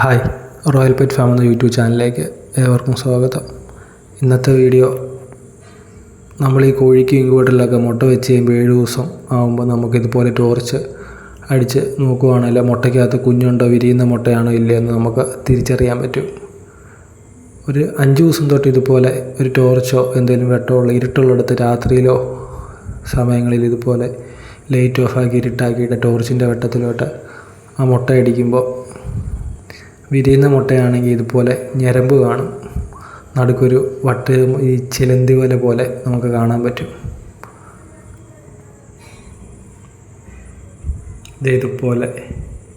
Hi royal pet farm എന്ന YouTube ചാനലിലേക്ക് ഏവർക്കും സ്വാഗതം. ഇന്നത്തെ വീഡിയോ നമ്മൾ ഈ കോഴിക്ക് ഇൻക്യുബേറ്ററിലൊക്കെ മുട്ട വെച്ച് കഴിയുമ്പോൾ ഏഴ് ദിവസം ആകുമ്പോൾ നമുക്ക് ഇതുപോലെ ടോർച്ച് അടിച്ച് നോക്കുവാണെങ്കിൽ മുട്ടയ്ക്കകത്ത് കുഞ്ഞുണ്ടോ വിരിയുന്ന മുട്ടയാണോ ഇല്ലയോ എന്ന് നമുക്ക് തിരിച്ചറിയാൻ പറ്റും. ഒരു അഞ്ച് ദിവസം തൊട്ട് ഇതുപോലെ ഒരു ടോർച്ചോ എന്തെങ്കിലും വെട്ടമുള്ള ഇരുട്ടുള്ളിടത്ത് രാത്രിയിലോ സമയങ്ങളിൽ ഇതുപോലെ ലൈറ്റ് ഓഫാക്കി ഇരുട്ടാക്കിയിട്ട് ടോർച്ചിന്റെ വെട്ടത്തിലോട്ട് ആ മുട്ട അടിക്കുമ്പോൾ വിരിയുന്ന മുട്ടയാണെങ്കിൽ ഇതുപോലെ ഞരമ്പ് കാണും. നടുക്കൊരു വട്ട് ഈ ചിലന്തി വല പോലെ നമുക്ക് കാണാൻ പറ്റും. ഇതേതുപോലെ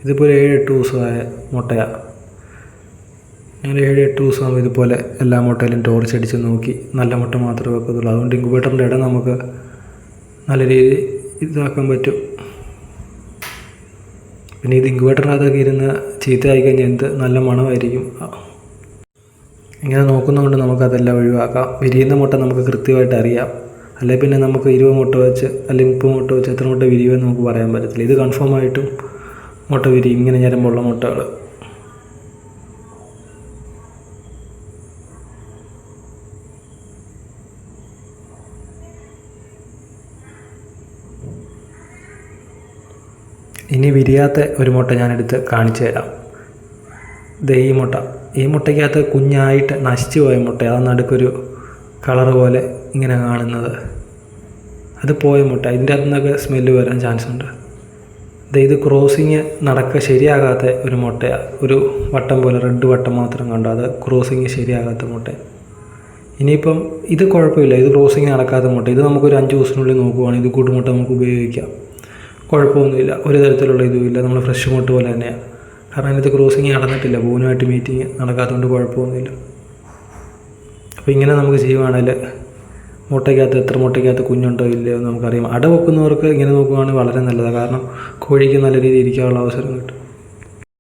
ഇതുപോലെ ഏഴ് എട്ട് ദിവസമായ മുട്ടയാണ് ഞാൻ ഏഴ് എട്ട് ദിവസമാകുമ്പോൾ ഇതുപോലെ എല്ലാ മുട്ടയിലും ടോർച്ച് അടിച്ച് നോക്കി നല്ല മുട്ട മാത്രമേ വെക്കത്തുള്ളൂ. അതുകൊണ്ട് ഇൻക്യുബേറ്ററിന്റെ ഇടം നമുക്ക് നല്ല രീതിയിൽ ഇതാക്കാൻ പറ്റും. പിന്നെ ഇത് ഇൻവേർട്ടറിനകത്തൊക്കെ ഇരുന്ന് ചീത്തയായി കഴിഞ്ഞാൽ എന്ത് നല്ല മണമായിരിക്കും. ഇങ്ങനെ നോക്കുന്നതുകൊണ്ട് നമുക്കതെല്ലാം ഒഴിവാക്കാം. വിരിയുന്ന മുട്ട നമുക്ക് കൃത്യമായിട്ട് അറിയാം. അല്ലെങ്കിൽ പിന്നെ നമുക്ക് ഇരുപത് മുട്ട വെച്ച് അല്ലെങ്കിൽ മുപ്പത് മുട്ട വെച്ച് എത്ര മുട്ട വിരിയുമെന്ന് നമുക്ക് പറയാൻ പറ്റത്തില്ല. ഇത് കൺഫേം ആയിട്ടും മുട്ട വിരിയും. ഇങ്ങനെ ഞരമ്പുള്ള മുട്ടകൾ ഇനി വിരിയാത്ത ഒരു മുട്ട ഞാനെടുത്ത് കാണിച്ചു തരാം ഇത് ഈ മുട്ട. ഈ മുട്ടയ്ക്കകത്ത് കുഞ്ഞായിട്ട് നശിച്ചു പോയ മുട്ട. അത് നടുക്കൊരു കളർ പോലെ ഇങ്ങനെ കാണുന്നത്. അത് പോയ മുട്ട. ഇതിന്റെ അകത്തു നിന്നൊക്കെ സ്മെല്ല് വരാൻ ചാൻസ് ഉണ്ട്. ഇത് ക്രോസിങ് നടക്കുക ശരിയാകാത്ത ഒരു മുട്ടയാണ് ഒരു വട്ടം പോലെ റെഡ് വട്ടം മാത്രം കണ്ടു. അത് ക്രോസിങ് ശരിയാകാത്ത മുട്ട. ഇനിയിപ്പം ഇത് കുഴപ്പമില്ല. ഇത് ക്രോസിങ് നടക്കാത്ത മുട്ട. ഇത് നമുക്കൊരു അഞ്ച് ദിവസത്തിനുള്ളിൽ നോക്കുവാണെങ്കിൽ ഇത് കൂട്ടുമുട്ട നമുക്ക് ഉപയോഗിക്കാം. കുഴപ്പമൊന്നുമില്ല. ഒരു തരത്തിലുള്ള ഇതുമില്ല. നമ്മൾ ഫ്രഷ് മോട്ട് പോലെ തന്നെയാണ് കാരണം അതിനകത്ത് ക്രോസിങ് നടന്നിട്ടില്ല. പൂനുമായിട്ട് മീറ്റിംഗ് നടക്കാത്തതുകൊണ്ട് കുഴപ്പമൊന്നുമില്ല. അപ്പോൾ ഇങ്ങനെ നമുക്ക് ചെയ്യുവാണെങ്കിൽ മുട്ടയ്ക്കകത്ത് എത്ര മുട്ടയ്ക്കകത്ത് കുഞ്ഞുണ്ടോ ഇല്ലയോ എന്ന് നമുക്കറിയാം. അട വെക്കുന്നവർക്ക് ഇങ്ങനെ നോക്കുകയാണെങ്കിൽ വളരെ നല്ലതാണ് കാരണം കോഴിക്ക് നല്ല രീതിയിൽ ഇരിക്കാനുള്ള അവസരം കിട്ടും.